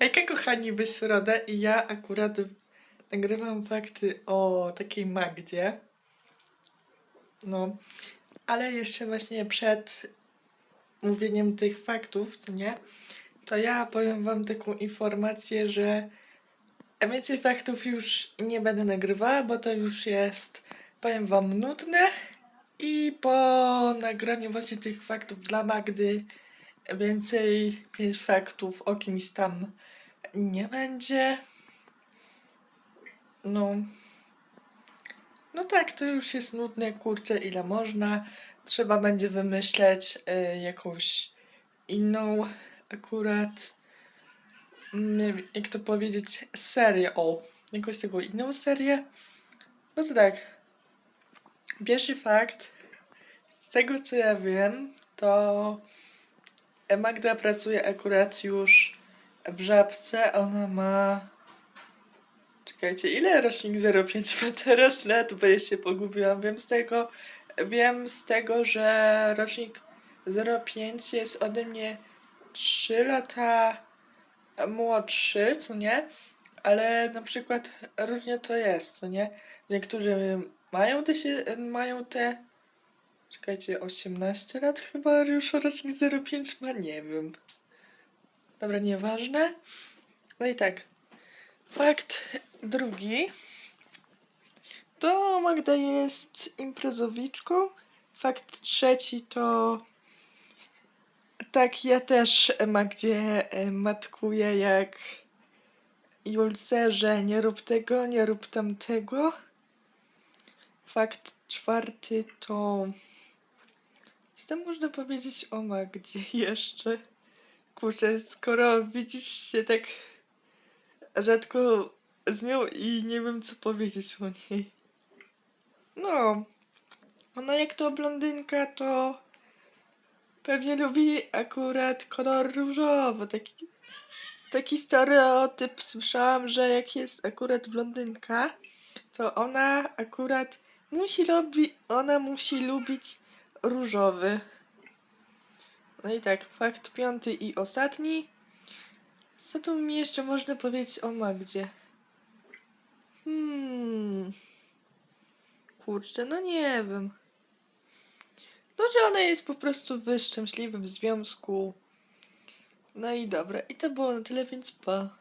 Hejka kochani, w środę i ja akurat nagrywam fakty o takiej Magdzie. No, ale jeszcze właśnie przed mówieniem tych faktów, co nie, to ja powiem wam taką informację, że więcej faktów już nie będę nagrywała, bo to już jest, powiem wam, nudne. I po nagraniu właśnie tych faktów dla Magdy więcej pięć faktów o kimś tam nie będzie. No. No tak, to już jest nudne, kurczę, ile można. Trzeba będzie wymyśleć y, jakąś inną akurat, mm, jak to powiedzieć, serię, o, jakąś taką inną serię. No to tak, pierwszy fakt, z tego co ja wiem, to Magda pracuje akurat już w Żabce. Ona ma... Czekajcie, ile rocznik 05 ma teraz lat? Bo ja się pogubiłam. Wiem z tego, wiem z tego, że rocznik 05 jest ode mnie 3 lata młodszy, co nie? Ale na przykład różnie to jest, co nie? Niektórzy mają te, mają te Czekajcie, 18 lat chyba już rocznik 05 ma, nie wiem. Dobra, nieważne. No i tak. Fakt drugi. To Magda jest imprezowiczką. Fakt trzeci to tak ja też Magdzie e, matkuję jak Julce, że nie rób tego, nie rób tamtego. Fakt czwarty to tam można powiedzieć o Magdzie jeszcze? Kurczę, skoro widzisz się tak rzadko z nią i nie wiem co powiedzieć o niej. No, ona jak to blondynka, to pewnie lubi akurat kolor różowy. Taki, taki stereotyp słyszałam, że jak jest akurat blondynka, to ona akurat musi lubi, ona musi lubić różowy. No i tak, fakt piąty i ostatni. Co tu mi jeszcze można powiedzieć o Magdzie? Hmm. Kurczę, no nie wiem. No, że ona jest po prostu w związku. No i dobra, i to było na tyle, więc pa.